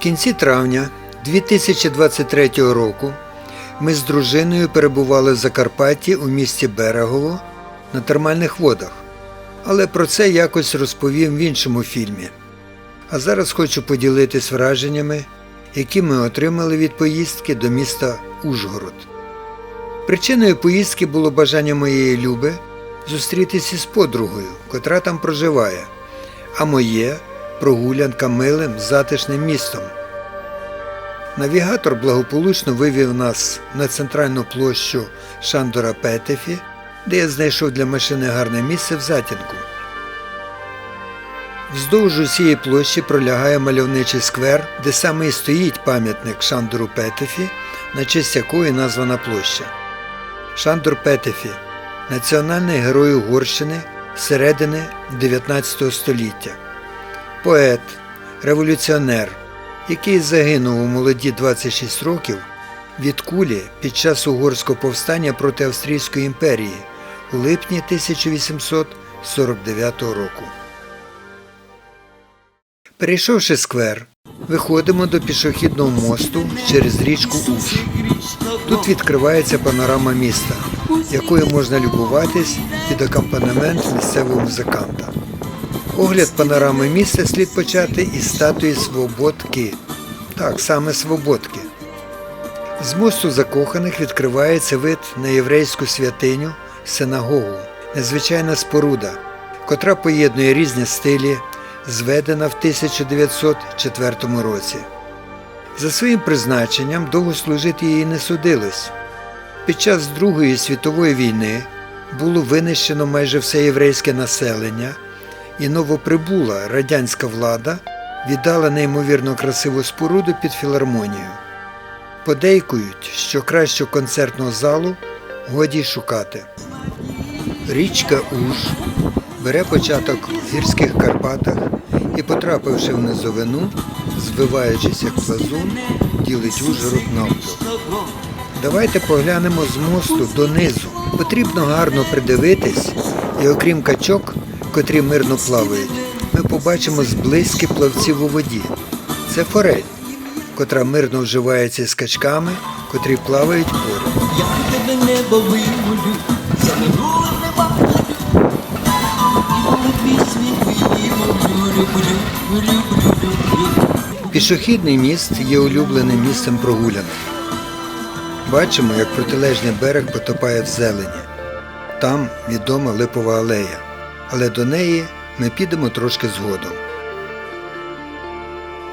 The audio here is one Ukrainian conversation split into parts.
кінці травня 2023 року ми з дружиною перебували в Закарпатті у місті Берегово на термальних водах. Але про це якось розповім в іншому фільмі. А зараз хочу поділитись враженнями, які ми отримали від поїздки до міста Ужгород. Причиною поїздки було бажання моєї Люби зустрітися з подругою, котра там проживає, а моє прогулянка милим затишним містом. Навігатор благополучно вивів нас на центральну площу Шандора Петефі, де я знайшов для машини гарне місце в затінку. Вздовж усієї площі пролягає мальовничий сквер, де саме і стоїть пам'ятник Шандору Петефі, на честь якої названа площа. Шандор Петефі національний герой Угорщини середини 19 століття, поет, революціонер, який загинув у молоді 26 років від кулі під час угорського повстання проти Австрійської імперії у липні 1849 року. Перейшовши сквер, виходимо до пішохідного мосту через річку Уж. Тут відкривається панорама міста, якою можна любуватись під акомпанемент місцевого музиканта. Огляд панорами міста слід почати із статуї Свободки. Так, саме Свободки. З мосту закоханих відкривається вид на єврейську святиню синагогу, незвичайна споруда, котра поєднує різні стилі, зведена в 1904 році. За своїм призначенням довго служити їй не судилось. Під час Другої світової війни було винищено майже все єврейське населення, і новоприбула радянська влада віддала неймовірно красиву споруду під філармонію. Подейкують, що кращого концертного залу годі шукати. Річка Уж бере початок в гірських Карпатах і, потрапивши в низовину, звиваючись як плазун, ділить Ужгород навпіл. Давайте поглянемо з мосту донизу. Потрібно гарно придивитись, і окрім качок, котрі мирно плавають, ми побачимо зблизьки плавців у воді. Це форель, котра мирно вживається з качками, котрі плавають поряд. Я тебе небо вимолю, за минулим нема. Пішохідний міст є улюбленим місцем прогулянок. Бачимо, як протилежний берег потопає в зелені. Там відома липова алея, але до неї ми підемо трошки згодом.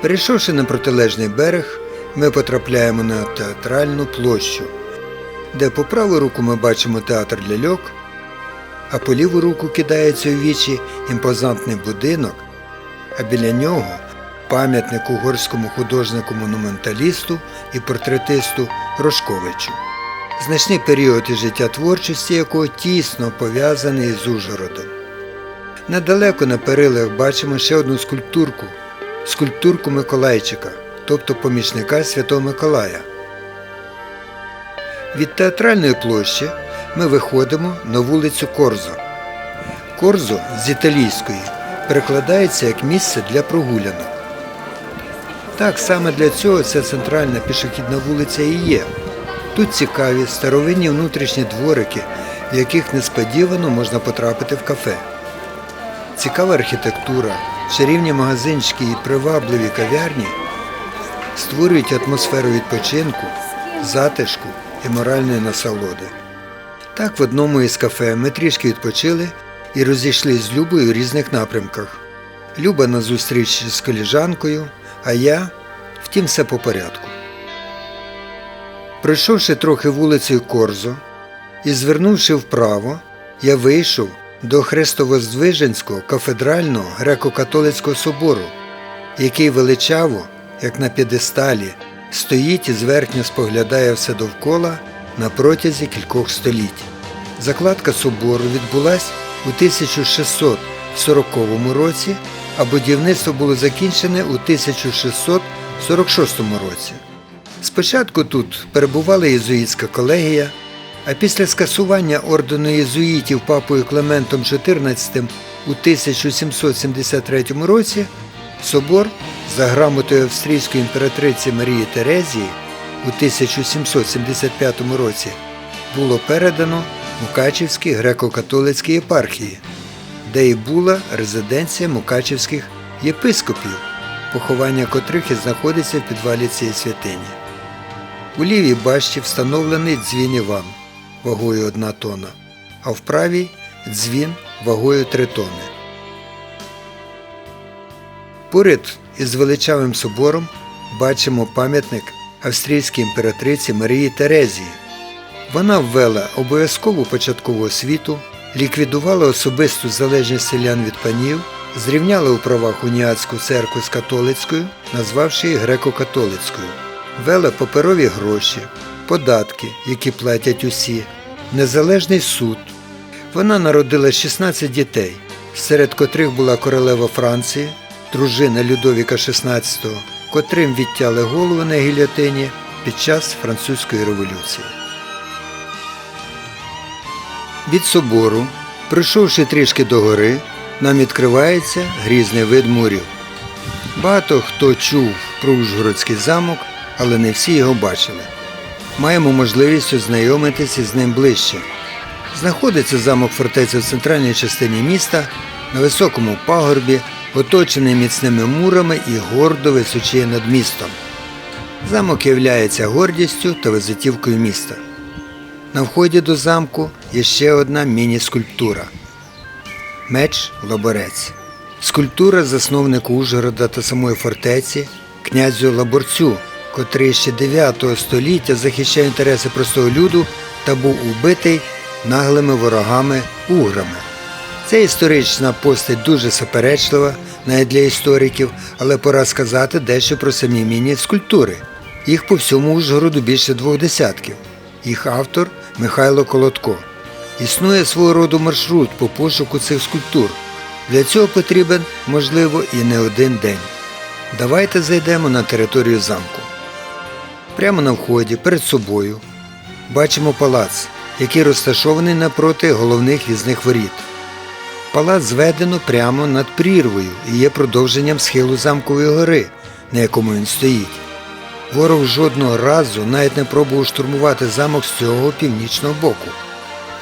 Перейшовши на протилежний берег, ми потрапляємо на театральну площу, де по праву руку ми бачимо театр ляльок, а по ліву руку кидається у вічі імпозантний будинок, а біля нього пам'ятник угорському художнику-монументалісту і портретисту Рожковичу, значний період із життя творчості якого тісно пов'язаний з Ужгородом. Недалеко на перилах бачимо ще одну скульптурку скульптурку Миколайчика, тобто помічника Святого Миколая. Від театральної площі ми виходимо на вулицю Корзо. Корзо з італійської перекладається як місце для прогулянок. Так саме для цього ця центральна пішохідна вулиця і є. Тут цікаві старовинні внутрішні дворики, в яких несподівано можна потрапити в кафе. Цікава архітектура, чарівні магазинчики і привабливі кав'ярні створюють атмосферу відпочинку, затишку і моральної насолоди. Так, в одному із кафе ми трішки відпочили і розійшлися з Любою у різних напрямках. Люба на зустріч з коліжанкою, а я, втім, все по порядку. Пройшовши трохи вулицею Корзо і звернувши вправо, я вийшов до Хрестовоздвиженського кафедрального греко-католицького собору, який величаво, як на п'єдесталі, стоїть і зверхньо споглядає все довкола на протязі кількох століть. Закладка собору відбулась у 1640 році, а будівництво було закінчене у 1646 році. Спочатку тут перебувала єзуїтська колегія, а після скасування ордену єзуїтів папою Клементом XIV у 1773 році Собор за грамотою австрійської імператриці Марії Терезії у 1775 році було передано Мукачівській греко-католицькій єпархії, де і була резиденція мукачівських єпископів, поховання котрих і знаходиться в підвалі цієї святині. У лівій башті встановлений дзвін Іван вагою 1 тонна, а в правій дзвін вагою 3 тонни. Поряд із величавим собором бачимо пам'ятник австрійській імператриці Марії Терезії. Вона ввела обов'язкову початкову освіту, ліквідувала особисту залежність селян від панів, зрівняла у правах уніатську церкву з католицькою, назвавши її греко-католицькою, ввела паперові гроші, податки, які платять усі, незалежний суд. Вона народила 16 дітей, серед котрих була королева Франції, дружина Людовіка XVI, котрим відтяли голову на гільотині під час французької революції. Від собору, пройшовши трішки до гори, нам відкривається грізний вид мурів. Багато хто чув про Ужгородський замок, але не всі його бачили. Маємо можливість ознайомитися з ним ближче. Знаходиться замок фортеця в центральній частині міста на високому пагорбі, оточений міцними мурами і гордо височіє над містом. Замок являється гордістю та визитівкою міста. На вході до замку є ще одна міні-скульптура Меч Лаборець. Скульптура засновнику Ужгорода та самої фортеці князю Лаборцю, котрий ще 9 століття захищав інтереси простого люду та був убитий наглими ворогами уграми. Ця історична постать дуже суперечлива, навіть для істориків, але пора сказати дещо про самі міні-скульптури. Їх по всьому Ужгороду більше двох десятків. Їх автор Михайло Колодко. Існує свого роду маршрут по пошуку цих скульптур. Для цього потрібен, можливо, і не один день. Давайте зайдемо на територію замку. Прямо на вході, перед собою, бачимо палац, який розташований напроти головних візних воріт. Палац зведено прямо над прірвою і є продовженням схилу замкової гори, на якому він стоїть. Ворог жодного разу навіть не пробував штурмувати замок з цього північного боку.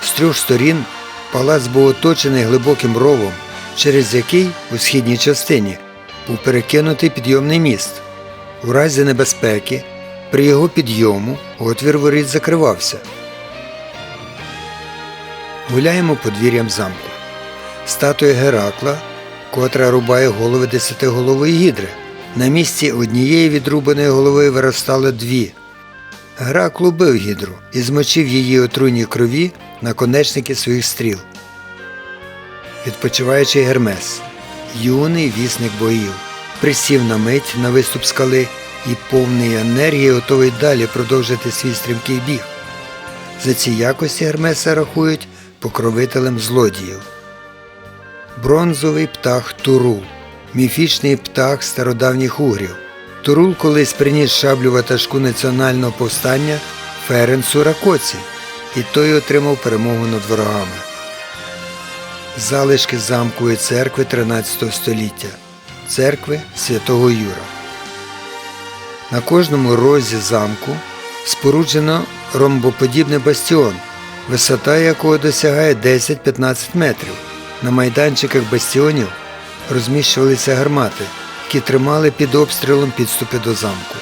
З трьох сторін палац був оточений глибоким ровом, через який у східній частині був перекинутий підйомний міст. У разі небезпеки, при його підйому отвір воріт закривався. Гуляємо подвір'ям замку. Статуя Геракла, котра рубає голови десятиголової гідри. На місці однієї відрубаної голови виростали дві. Геракл убив гідру і змочив її отруйній крові на конечники своїх стріл. Відпочиваючий Гермес, юний вісник боїв, присів на мить на виступ скали і повний енергії готовий далі продовжити свій стрімкий біг. За ці якості Гермеса рахують покровителем злодіїв. Бронзовий птах Турул, міфічний птах стародавніх угрів. Турул колись приніс шаблю ватажку національного повстання Ференцу Ракоці, і той отримав перемогу над ворогами. Залишки замкової церкви 13 століття, церкви святого Юра. На кожному розі замку споруджено ромбоподібний бастіон, висота якого досягає 10-15 метрів. На майданчиках бастіонів розміщувалися гармати, які тримали під обстрілом підступи до замку.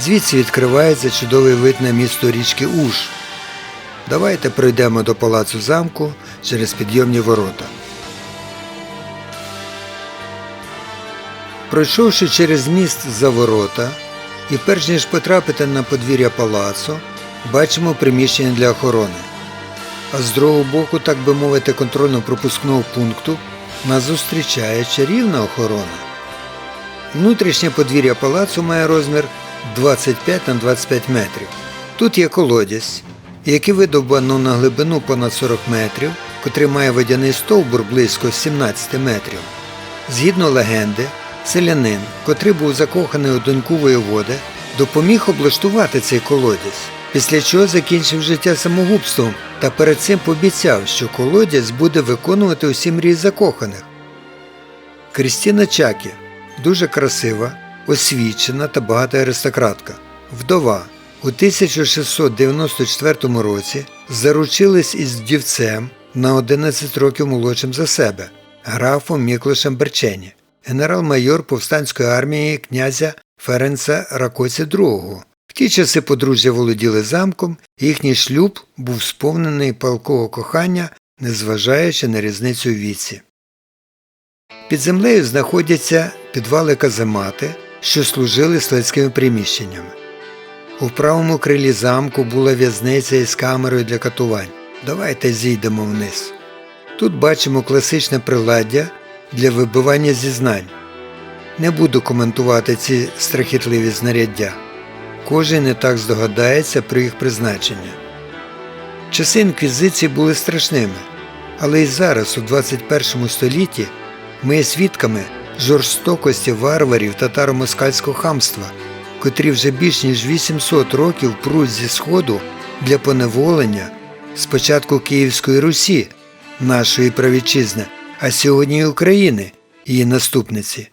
Звідси відкривається чудовий вид на місто річки Уж. Давайте пройдемо до палацу замку через підйомні ворота. Пройшовши через міст за ворота, і перш ніж потрапити на подвір'я палацу, бачимо приміщення для охорони. А з другого боку, так би мовити, контрольно-пропускного пункту нас зустрічає чарівна охорона. Внутрішнє подвір'я палацу має розмір 25 на 25 метрів. Тут є колодязь, який видовбано на глибину понад 40 метрів, котрий має водяний стовбур близько 17 метрів. Згідно легенди, селянин, котрий був закоханий у доньку воєводи, допоміг облаштувати цей колодязь, після чого закінчив життя самогубством та перед цим пообіцяв, що колодязь буде виконувати усі мрії закоханих. Крістіна Чакі, дуже красива, освічена та багата аристократка. Вдова. У 1694 році заручились із вдівцем на 11 років молодшим за себе, графом Міклошем Берчені, генерал-майор повстанської армії князя Ференца Ракоці II. В ті часи подружжя володіли замком, їхній шлюб був сповнений палкого кохання, незважаючи на різницю в віці. Під землею знаходяться підвали каземати, що служили складськими приміщеннями. У правому крилі замку була в'язниця із камерою для катувань. Давайте зійдемо вниз. Тут бачимо класичне приладдя для вибивання зізнань. Не буду коментувати ці страхітливі знаряддя. Кожен не так здогадається про їх призначення. Часи інквізиції були страшними, але і зараз, у 21 столітті, ми є свідками жорстокості варварів татаро-москальського хамства, котрі вже більш ніж 800 років пруть зі Сходу для поневолення спочатку Київської Русі, нашої правітчизни, а сьогодні і України, її наступниці.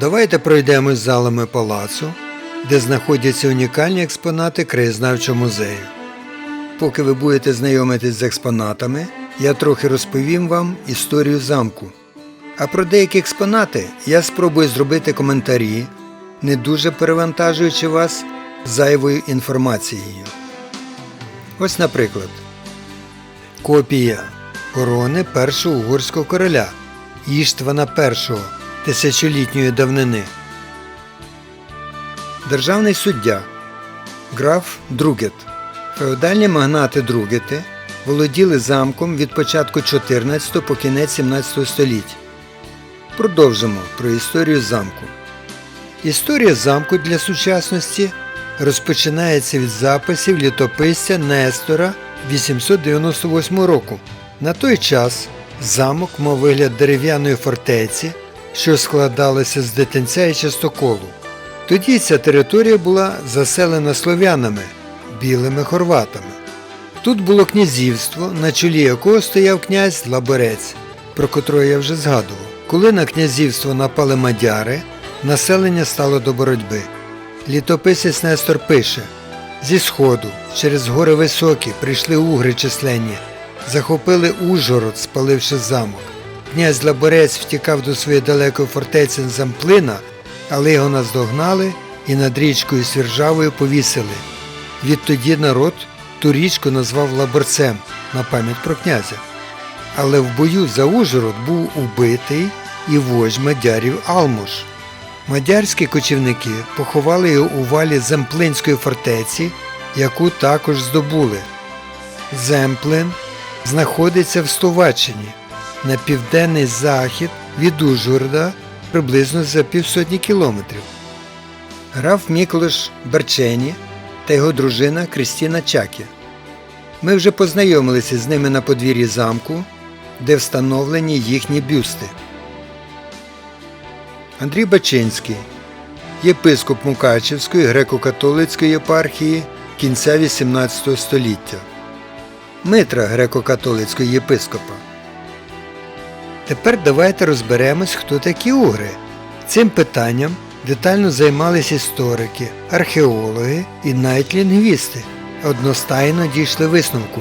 Давайте пройдемось залами палацу, де знаходяться унікальні експонати краєзнавчого музею. Поки ви будете знайомитись з експонатами, я трохи розповім вам історію замку. А про деякі експонати я спробую зробити коментарі, не дуже перевантажуючи вас зайвою інформацією. Ось, наприклад, копія корони першого угорського короля Іштвана І тисячолітньої давнини. Державний суддя граф Другет. Феодальні магнати Другети володіли замком від початку 14 по кінець 17 століття. Продовжимо про історію замку. Історія замку для сучасності розпочинається від записів літописця Нестора 898 року. На той час замок мав вигляд дерев'яної фортеці, що складалася з дитинця і частоколу. Тоді ця територія була заселена слов'янами, білими хорватами. Тут було князівство, на чолі якого стояв князь Лаборець, про котрого я вже згадував. Коли на князівство напали мадяри, населення стало до боротьби. Літописець Нестор пише зі сходу, через гори високі, прийшли угри численні, захопили Ужгород, спаливши замок. Князь Лаборець втікав до своєї далекої фортеці Замплина, але його наздогнали і над річкою Свіржавою повісили. Відтоді народ ту річку назвав Лаборцем на пам'ять про князя. Але в бою за Ужгород був убитий і вождь мадярів Алмуш. Мадярські кочівники поховали його у валі Земплинської фортеці, яку також здобули. Земплин знаходиться в Словаччині на південний захід від Ужгорода приблизно за півсотні кілометрів. Граф Міколаш Берчені та його дружина Крістіна Чакі. Ми вже познайомилися з ними на подвір'ї замку, де встановлені їхні бюсти. Андрій Бачинський, єпископ Мукачівської греко-католицької єпархії кінця XVIII століття, Митра греко-католицького єпископа. Тепер давайте розберемось, хто такі угри. Цим питанням детально займались історики, археологи і навіть лінгвісти. Одностайно дійшли висновку,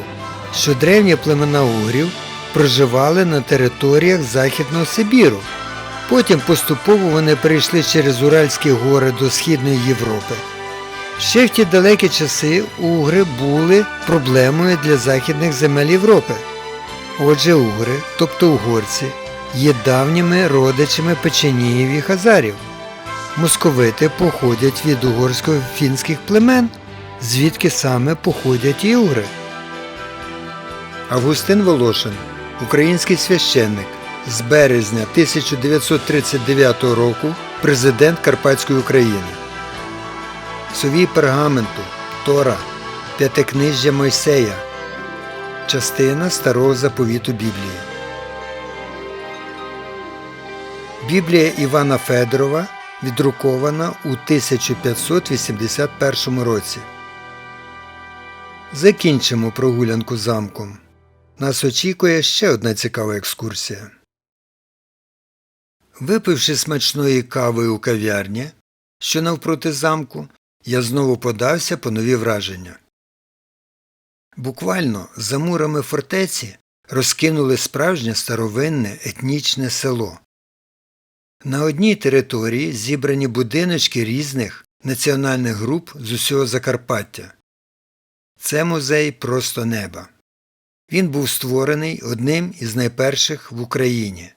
що древні племена угрів проживали на територіях Західного Сибіру. Потім поступово вони перейшли через Уральські гори до Східної Європи. Ще в ті далекі часи угри були проблемою для західних земель Європи. Отже, угри, тобто угорці, є давніми родичами печеніїв і хазарів. Московити походять від угорсько-фінських племен, звідки саме походять і угри. Августин Волошин, український священник, з березня 1939 року президент Карпатської України. Совій пергаменту, Тора, П'ятикнижжя Мойсея, частина Старого заповіту Біблії. Біблія Івана Федорова віддрукована у 1581 році. Закінчимо прогулянку замком. Нас очікує ще одна цікава екскурсія. Випивши смачної кави у кав'ярні, що навпроти замку, я знову подався по нові враження. Буквально за мурами фортеці розкинули справжнє старовинне етнічне село. На одній території зібрані будиночки різних національних груп з усього Закарпаття. Це музей просто неба. Він був створений одним із найперших в Україні.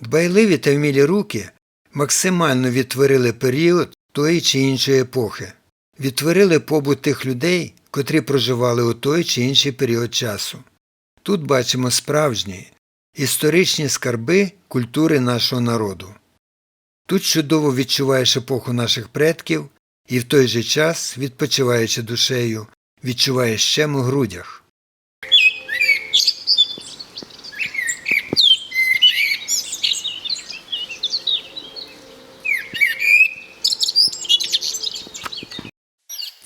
Дбайливі та вмілі руки максимально відтворили період тої чи іншої епохи, відтворили побут тих людей, котрі проживали у той чи інший період часу. Тут бачимо справжні історичні скарби культури нашого народу. Тут чудово відчуваєш епоху наших предків і в той же час, відпочиваючи душею, відчуваєш щем у грудях.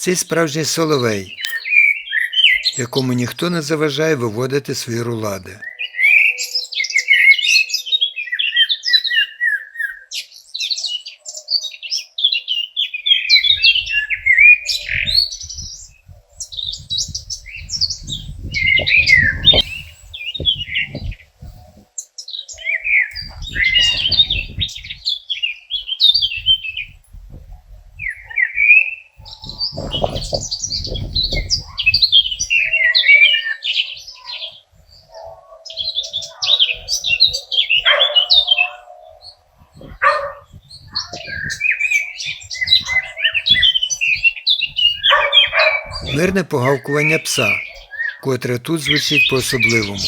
Цей справжній соловей, якому ніхто не заважає виводити свої рулади. Мирне погавкування пса, котре тут звучить по-особливому.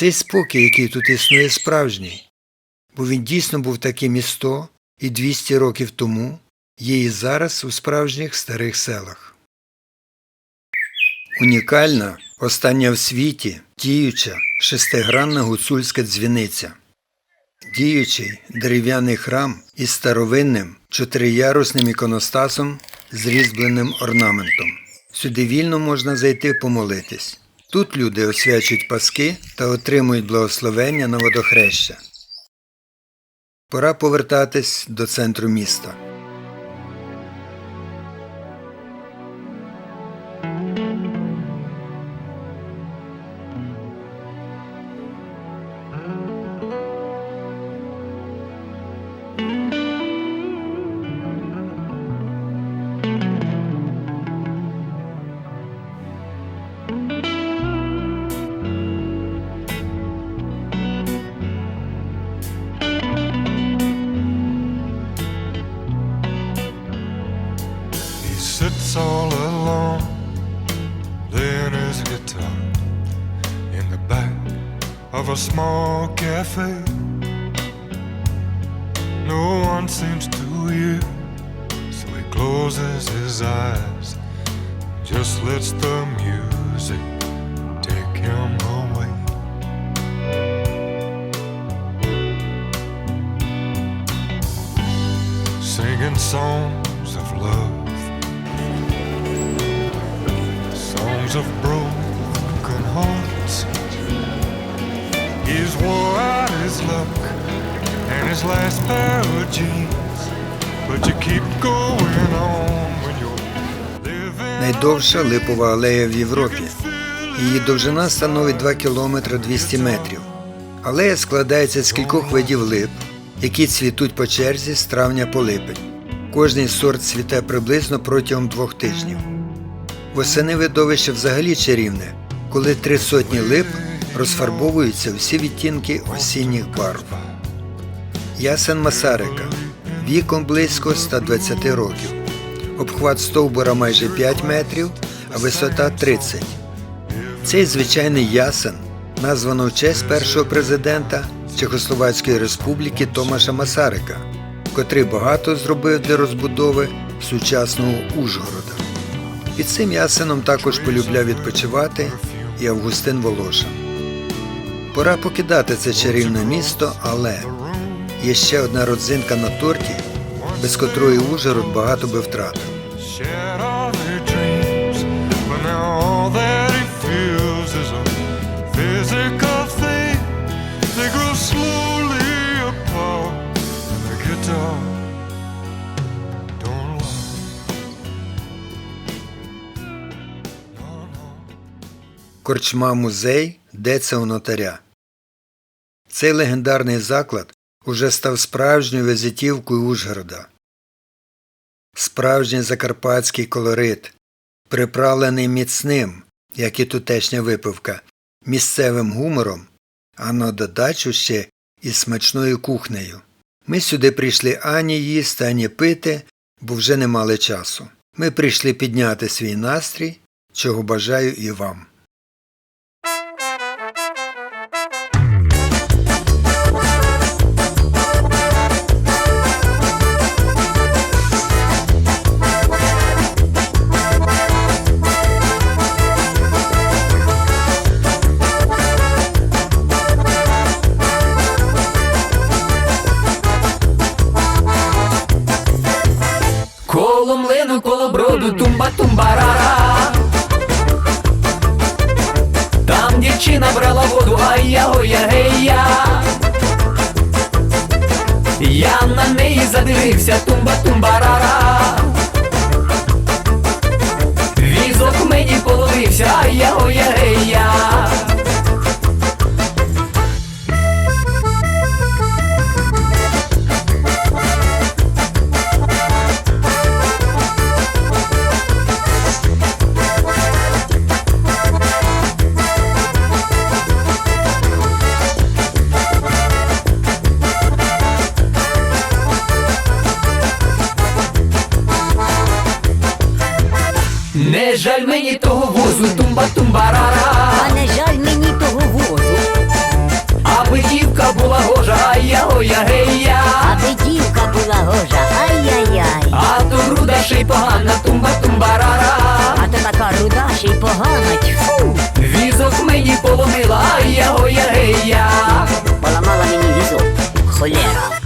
Цей спокій, який тут існує, справжній, бо він дійсно був таким і 100, і 200 років тому, є і зараз у справжніх старих селах. Унікальна, остання в світі, діюча, шестигранна гуцульська дзвіниця. Діючий дерев'яний храм із старовинним чотириярусним іконостасом з різьбленим орнаментом. Сюди вільно можна зайти помолитись. Тут люди освячують паски та отримують благословення на водохреща. Пора повертатись до центру міста. A small cafe. No one seems to hear, so he closes his eyes, just lets the music take him away. Singing songs of love songs of his luck and his last pair of jeans, but you keep going on when you're living. Найдовша липова алея в Європі. Її довжина становить 2 км 200 метрів. Алея складається з кількох видів лип, які цвітуть по черзі з травня по липень. Кожний сорт цвіте приблизно протягом двох тижнів. Восени видовище взагалі чарівне, коли три сотні лип розфарбовуються всі відтінки осінніх барв. Ясен Масарика віком близько 120 років. Обхват стовбура майже 5 метрів, а висота 30. Цей звичайний ясен названо в честь першого президента Чехословацької Республіки Томаша Масарика, котрий багато зробив для розбудови сучасного Ужгорода. Під цим ясеном також полюбляв відпочивати і Августин Волошин. Пора покидати це чарівне місто, але є ще одна родзинка на торті, без котрої Ужгород багато би втратив. Корчма музей Деться у нотаря. Цей легендарний заклад уже став справжньою візитівкою Ужгорода. Справжній закарпатський колорит, приправлений міцним, як і тутешня випивка, місцевим гумором, а на додачу ще і смачною кухнею. Ми сюди прийшли ані їсти, ані пити, бо вже не мали часу. Ми прийшли підняти свій настрій, чого бажаю і вам. Тумбарара. А не жаль мені того возу, Аби дівка була гожа, а я оя гея. аби дівка була гожа, ай-яй-яй. А то груда ще й погана, тумба тумбарара. А то така руда ще й погана, тьфу. Візок мені поломила, а я оя гея. Поламала мені візок, холера.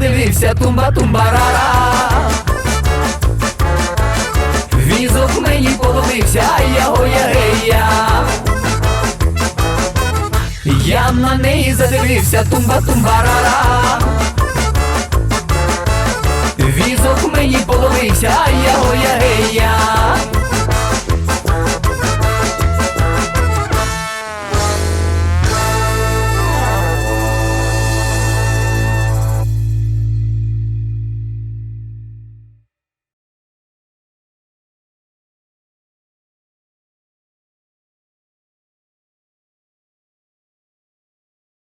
Неї задивився, тумба тумбарара. Візок мені половився, а я гея. Я на неї задивився, тумба тумбарара. Візок мені половився, а я гея.